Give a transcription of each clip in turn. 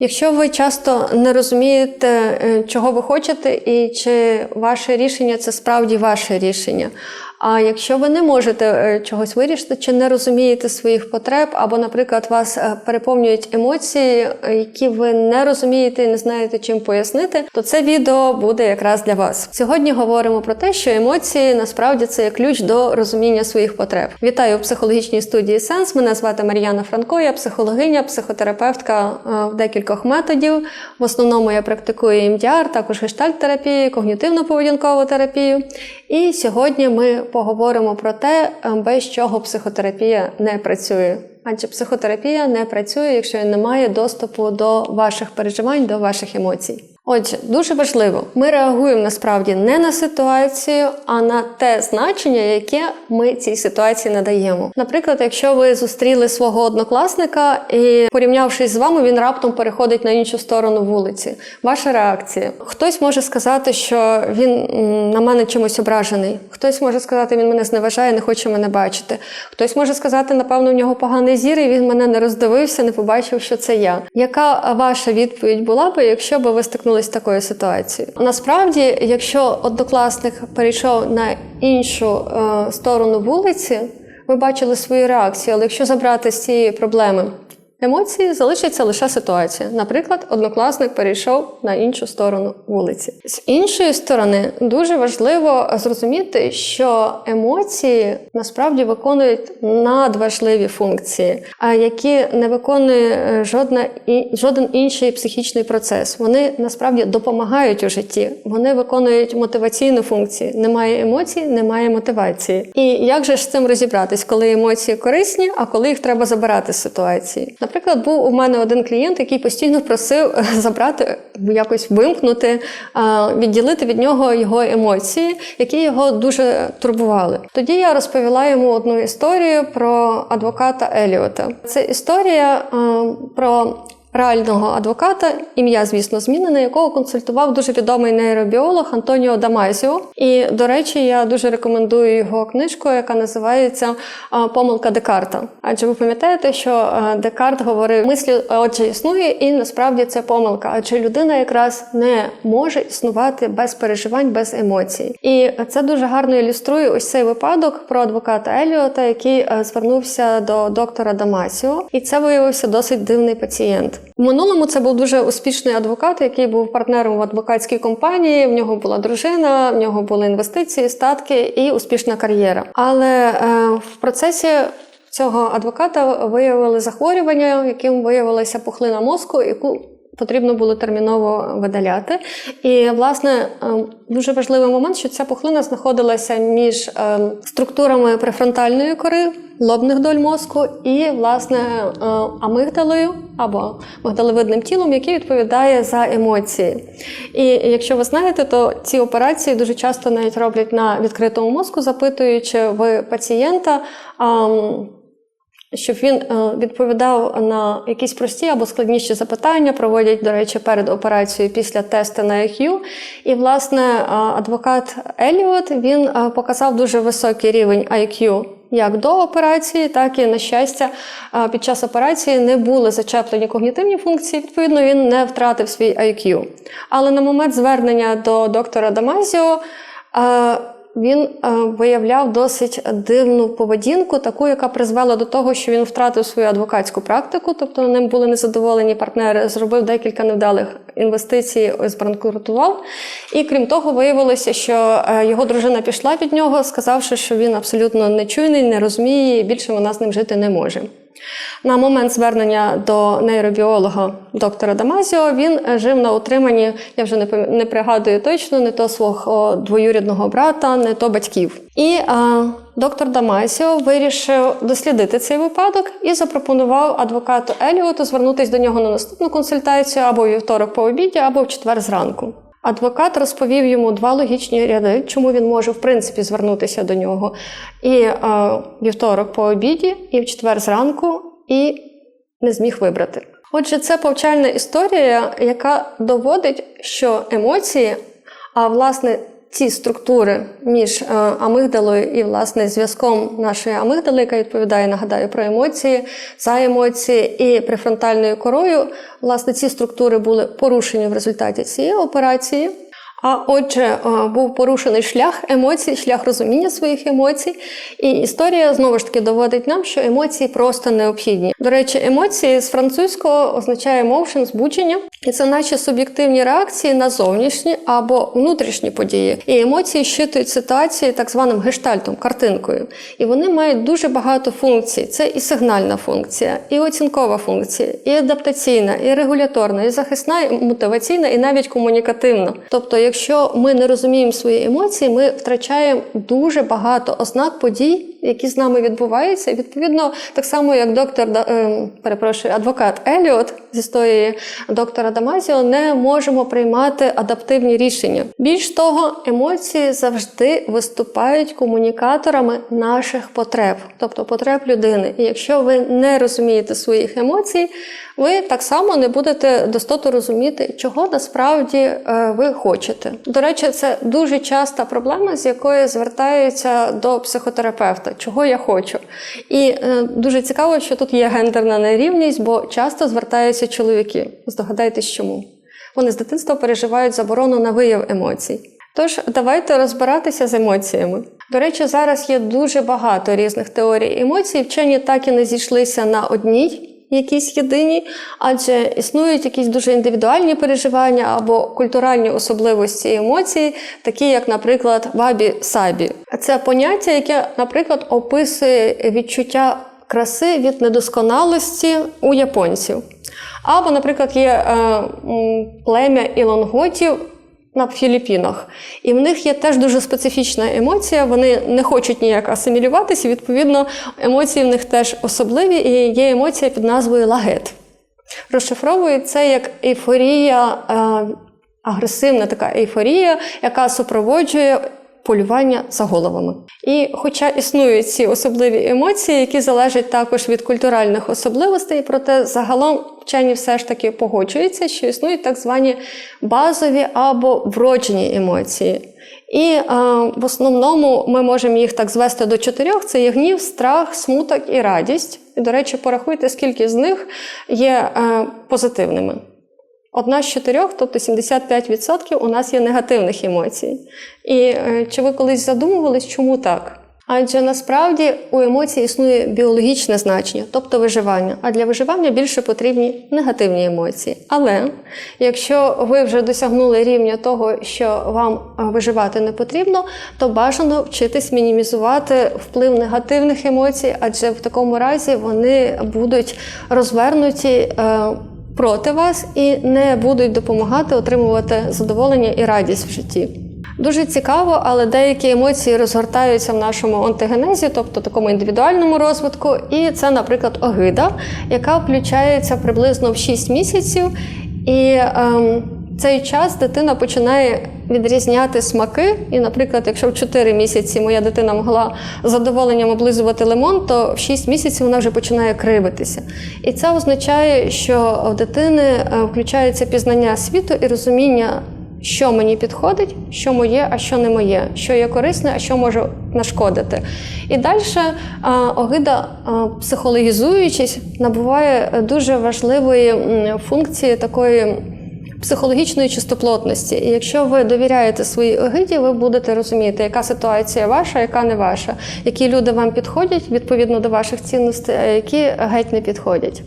Якщо ви часто не розумієте, е, чого ви хочете, і чи ваше рішення це справді ваше рішення. А якщо ви не можете е, чогось вирішити, чи не розумієте своїх потреб, або, наприклад, вас е, переповнюють емоції, е, які ви не розумієте і не знаєте, чим пояснити, то це відео буде якраз для вас. Сьогодні говоримо про те, що емоції насправді це є ключ до розуміння своїх потреб. Вітаю у психологічній студії Сенс. Мене звати Мар'яна Франко, я психологиня, психотерапевтка в декількох методів. В основному я практикую МДР, також гештальт-терапію, когнітивно-поведінкову терапію. І сьогодні ми поговоримо про те, е, без чого психотерапія не працює. Адже психотерапія не працює, якщо немає доступу до ваших переживань, до ваших емоцій. Отже, дуже важливо, ми реагуємо насправді не на ситуацію, а на те значення, яке ми цій ситуації надаємо. Наприклад, якщо ви зустріли свого однокласника і порівнявшись з вами, він раптом переходить на іншу сторону вулиці. Ваша реакція. Хтось може сказати, що він на мене чимось ображений. Хтось може сказати, він мене зневажає, не хоче мене бачити. Хтось може сказати, напевно, в нього поганий зір, і він мене не роздивився, не побачив, що це я. Яка ваша відповідь була би, якщо б ви стикнулися з такою ситуацією? Насправді, якщо однокласник перейшов на іншу е, сторону вулиці, ви бачили свою реакцію, але якщо забрати з цієї проблеми емоції, залишиться лише ситуація. Наприклад, однокласник перейшов на іншу сторону вулиці. З іншої сторони, дуже важливо зрозуміти, що емоції насправді виконують надважливі функції, а які не виконує е, жодна і жоден інший психічний процес. Вони насправді допомагають у житті. Вони виконують мотиваційну функцію. Немає емоцій, немає мотивації. І як же ж з цим розібратись, коли емоції корисні, а коли їх треба забирати з ситуації? Наприклад, був у мене один клієнт, який постійно просив е, забрати, якось вимкнути, відділити від нього його емоції, які його дуже турбували. Тоді я розповіла йому одну історію про адвоката Еліота. Це історія про. Реального адвоката, ім'я, звісно, змінене, якого консультував дуже відомий нейробіолог Антоніо Дамазіо. І, до речі, я дуже рекомендую його книжку, яка називається Помилка Декарта. Адже ви пам'ятаєте, що Декарт говорив, мислі отже існує, і насправді це помилка. Адже людина якраз не може існувати без переживань, без емоцій. І це дуже гарно ілюструє ось цей випадок про адвоката Еліота, який звернувся до доктора Дамасіо, і це виявився досить дивний пацієнт. У минулому це був дуже успішний адвокат, який був партнером в адвокатській компанії. В нього була дружина, в нього були інвестиції, статки і успішна кар'єра. Але е, в процесі цього адвоката виявили захворювання, яким виявилася пухлина мозку, яку Потрібно було терміново видаляти. І, власне, е, дуже важливий момент, що ця пухлина знаходилася між е, структурами префронтальної кори, лобних доль мозку і, власне, е, амигдалою або мигдалевидним тілом, який відповідає за емоції. І якщо ви знаєте, то ці операції дуже часто навіть роблять на відкритому мозку, запитуючи в пацієнта. Щоб він відповідав на якісь прості або складніші запитання, проводять, до речі, перед операцією після тесту на IQ. І, власне, адвокат Еліот він показав дуже високий рівень IQ як до операції, так і на щастя, під час операції не були зачеплені когнітивні функції. Відповідно, він не втратив свій IQ. Але на момент звернення до доктора Дамазіо він е, виявляв досить дивну поведінку, таку, яка призвела до того, що він втратив свою адвокатську практику, тобто ним були незадоволені партнери, зробив декілька невдалих інвестицій, збанкрутував. І крім того, виявилося, що е, його дружина пішла від нього, сказавши, що він абсолютно нечуйний, не розуміє, і більше вона з ним жити не може. На момент звернення до нейробіолога доктора Дамазіо він жив на утриманні, я вже не не пригадую точно, не то свого двоюрідного брата, не то батьків. І а, доктор Дамасіо вирішив дослідити цей випадок і запропонував адвокату Еліоту звернутися до нього на наступну консультацію або вівторок по обіді, або в четвер зранку. Адвокат розповів йому два логічні ряди, чому він може в принципі звернутися до нього. І е, вівторок по обіді, і в четвер зранку, і не зміг вибрати. Отже, це повчальна історія, яка доводить, що емоції, а власне ті структури між е, амигдалою і власне зв'язком нашої амигдали, яка відповідає, нагадаю, про емоції, за емоції і префронтальною корою, власне, ці структури були порушені в результаті цієї операції. А отже, е, був порушений шлях емоцій, шлях розуміння своїх емоцій. І історія знову ж таки доводить нам, що емоції просто необхідні. До речі, емоції з французького означає motion, збудження, і це наче суб'єктивні реакції на зовнішні або внутрішні події. І емоції щитують ситуації так званим гештальтом, картинкою. І вони мають дуже багато функцій. Це і сигнальна функція, і оцінкова функція, і адаптаційна, і регуляторна, і захисна, і мотиваційна, і навіть комунікативна. Тобто, якщо ми не розуміємо свої емоції, ми втрачаємо дуже багато ознак подій, які з нами відбуваються. І відповідно, так само як доктор е, перепрошую, адвокат Еліот з історії доктора Дамазіо, не можемо приймати адаптивні рішення. Більш того, емоції завжди виступають комунікаторами наших потреб, тобто потреб людини. І якщо ви не розумієте своїх емоцій, ви так само не будете достатньо розуміти, чого насправді е, ви хочете. До речі, це дуже часта проблема, з якою звертаються до психотерапевта, чого я хочу. І е, дуже цікаво, що тут є гендерна нерівність, бо часто звертаються чоловіки. Здогадайтесь, чому вони з дитинства переживають заборону на вияв емоцій. Тож давайте розбиратися з емоціями. До речі, зараз є дуже багато різних теорій емоцій. Вчені так і не зійшлися на одній якісь єдині, адже існують якісь дуже індивідуальні переживання або культуральні особливості емоцій, такі як, наприклад, вабі-сабі. Це поняття, яке, наприклад, описує відчуття краси від недосконалості у японців. Або, наприклад, є е, плем'я ілонготів на Філіппінах. І в них є теж дуже специфічна емоція. Вони не хочуть ніяк асимілюватися, відповідно, емоції в них теж особливі, і є емоція під назвою лагет. Розшифровують це як ейфорія, е, агресивна така ейфорія, яка супроводжує полювання за головами. І хоча існують ці особливі емоції, які залежать також від культуральних особливостей, проте загалом вчені все ж таки погоджуються, що існують так звані базові або вроджені емоції. І е, в основному ми можемо їх так звести до чотирьох: це є гнів, страх, смуток і радість. І, до речі, порахуйте, скільки з них є е, позитивними. Одна з чотирьох, тобто 75% у нас є негативних емоцій. І е, чи ви колись задумувались, чому так? Адже насправді у емоцій існує біологічне значення, тобто виживання. А для виживання більше потрібні негативні емоції. Але якщо ви вже досягнули рівня того, що вам виживати не потрібно, то бажано вчитись мінімізувати вплив негативних емоцій, адже в такому разі вони будуть розвернуті. Проти вас і не будуть допомагати отримувати задоволення і радість в житті. Дуже цікаво, але деякі емоції розгортаються в нашому онтогенезі, тобто такому індивідуальному розвитку. І це, наприклад, огида, яка включається приблизно в 6 місяців. І ем, цей час дитина починає відрізняти смаки. І, наприклад, якщо в 4 місяці моя дитина могла з задоволенням облизувати лимон, то в 6 місяців вона вже починає кривитися. І це означає, що в дитини е, включається пізнання світу і розуміння. Що мені підходить, що моє, а що не моє, що є корисне, а що може нашкодити. І далі огида, психологізуючись, набуває дуже важливої функції такої психологічної чистоплотності. І якщо ви довіряєте своїй огиді, ви будете розуміти, яка ситуація ваша, яка не ваша, які люди вам підходять відповідно до ваших цінностей, а які геть не підходять.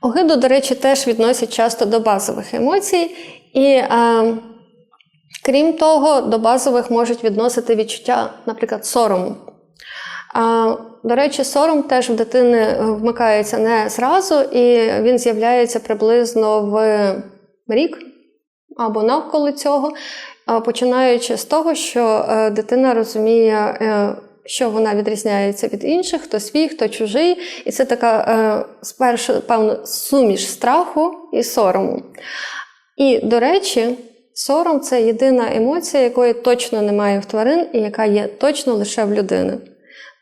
Огиду, до речі, теж відносять часто до базових емоцій, і а, крім того, до базових можуть відносити відчуття, наприклад, сорому. А, До речі, сором теж в дитини вмикається не зразу, і він з'являється приблизно в рік або навколо цього, починаючи з того, що е, дитина розуміє, е, що вона відрізняється від інших, хто свій, хто чужий. І це така е, спершу, певно, суміш страху і сорому. І, до речі, сором це єдина емоція, якої точно немає в тварин, і яка є точно лише в людини.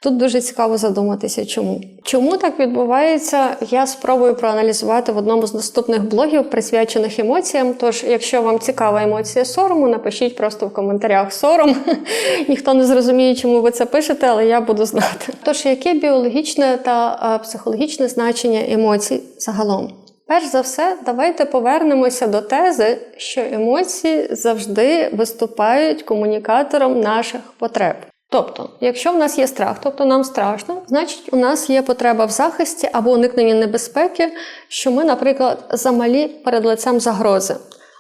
Тут дуже цікаво задуматися, чому. Чому так відбувається, я спробую проаналізувати в одному з наступних блогів, присвячених емоціям. Тож, якщо вам цікава емоція сорому, напишіть просто в коментарях сором. Ніхто не зрозуміє, чому ви це пишете, але я буду знати. Тож, яке біологічне та психологічне значення емоцій загалом? Перш за все, давайте повернемося до тези, що емоції завжди виступають комунікатором наших потреб. Тобто, якщо в нас є страх, тобто нам страшно, значить у нас є потреба в захисті або уникненні небезпеки, що ми, наприклад, замалі перед лицем загрози,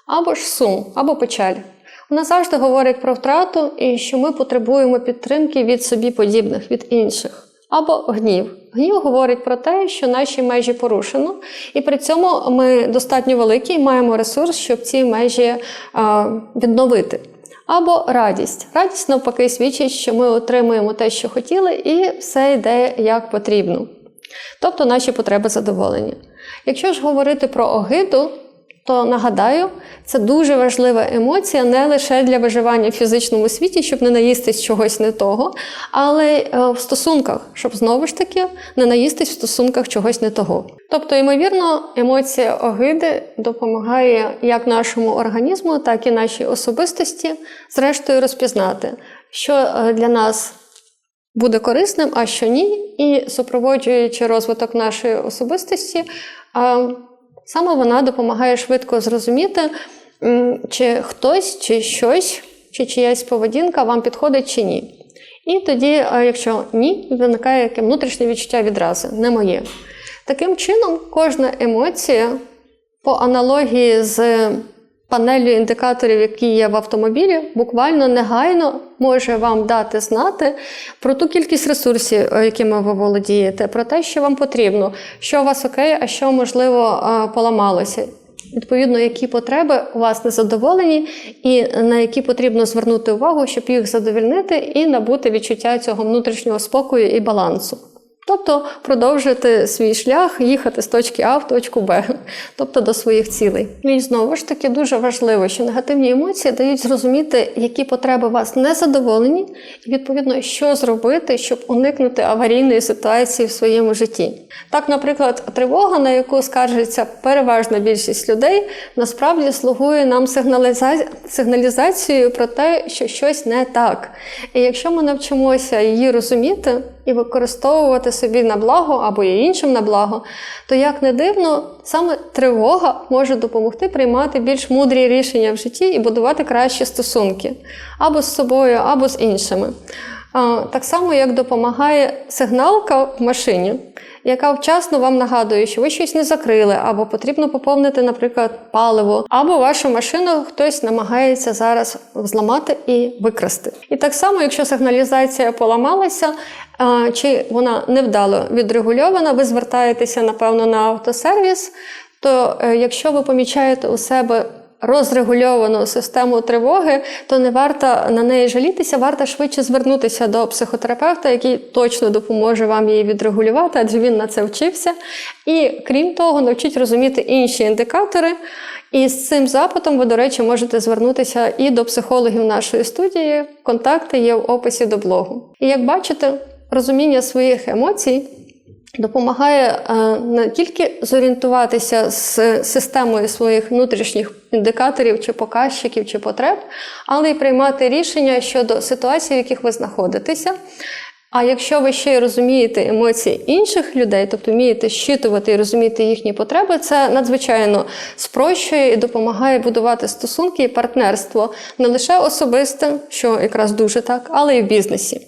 або ж сум, або печаль. Вона завжди говорить про втрату і що ми потребуємо підтримки від собі подібних, від інших. Або гнів. Гнів говорить про те, що наші межі порушено, і при цьому ми достатньо великі і маємо ресурс, щоб ці межі відновити. Або радість. Радість навпаки свідчить, що ми отримуємо те, що хотіли, і все йде як потрібно. Тобто наші потреби задоволені. Якщо ж говорити про огиду, то нагадаю, це дуже важлива емоція не лише для виживання в фізичному світі, щоб не наїстись чогось не того, але й е, в стосунках, щоб знову ж таки не наїстись в стосунках чогось не того. Тобто, ймовірно, емоція огиди допомагає як нашому організму, так і нашій особистості, зрештою, розпізнати, що е, для нас буде корисним, а що ні, і супроводжуючи розвиток нашої особистості. Саме вона допомагає швидко зрозуміти, чи хтось, чи щось, чи чиясь поведінка вам підходить чи ні. І тоді, е, якщо ні, виникає яке внутрішнє відчуття відразу, не моє. Таким чином, кожна емоція по аналогії з панелью індикаторів, які є в автомобілі, буквально негайно може вам дати знати про ту кількість ресурсів, е, якими ви володієте, про те, що вам потрібно, що у вас окей, а що можливо е, поламалося. Відповідно, які потреби у вас незадоволені, і на які потрібно звернути увагу, щоб їх задовільнити і набути відчуття цього внутрішнього спокою і балансу. Тобто продовжити свій шлях, їхати з точки А в точку Б, тобто до своїх цілей. І знову ж таки дуже важливо, що негативні емоції дають зрозуміти, які потреби вас не задоволені, і відповідно, що зробити, щоб уникнути аварійної ситуації в своєму житті. Так, наприклад, тривога, на яку скаржиться переважна більшість людей, насправді слугує нам сигналіза... сигналізацією про те, що щось не так. І якщо ми навчимося її розуміти і використовувати собі на благо або і іншим на благо, то як не дивно, саме тривога може допомогти приймати більш мудрі рішення в житті і будувати кращі стосунки або з собою, або з іншими. Так само, як допомагає сигналка в машині, яка вчасно вам нагадує, що ви щось не закрили, або потрібно поповнити, наприклад, паливо, або вашу машину хтось намагається зараз зламати і викрасти. І так само, якщо сигналізація поламалася, чи вона невдало відрегульована, ви звертаєтеся, напевно, на автосервіс, то е, якщо ви помічаєте у себе розрегульовану систему тривоги, то не варто на неї жалітися, варто швидше звернутися до психотерапевта, який точно допоможе вам її відрегулювати, адже він на це вчився. І крім того, навчить розуміти інші індикатори. І з цим запитом ви, до речі, можете звернутися і до психологів нашої студії. Контакти є в описі до блогу. І як бачите, розуміння своїх емоцій допомагає е, не тільки зорієнтуватися з системою своїх внутрішніх індикаторів чи показчиків чи потреб, але й приймати рішення щодо ситуацій, в яких ви знаходитеся. А якщо ви ще й розумієте емоції інших людей, тобто вмієте щитувати і розуміти їхні потреби, це надзвичайно спрощує і допомагає будувати стосунки і партнерство не лише особисте, що якраз дуже так, але й в бізнесі.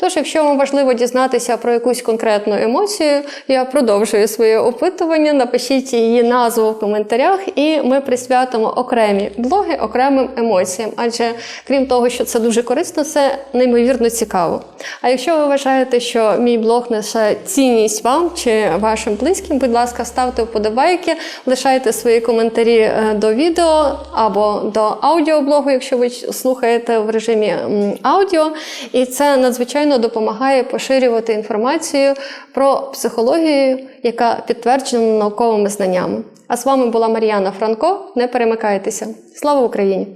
Тож, якщо вам важливо дізнатися про якусь конкретну емоцію, я продовжую своє опитування. Напишіть її назву в коментарях, і ми присвятимо окремі блоги окремим емоціям. Адже крім того, що це дуже корисно, це неймовірно цікаво. А якщо ви вважаєте, що мій блог несе цінність вам чи вашим близьким, будь ласка, ставте вподобайки, лишайте свої коментарі е, до відео або до аудіоблогу, якщо ви слухаєте в режимі аудіо. І це надзвичайно допомагає поширювати інформацію про психологію, яка підтверджена науковими знаннями. А з вами була Мар'яна Франко. Не перемикайтеся. Слава Україні!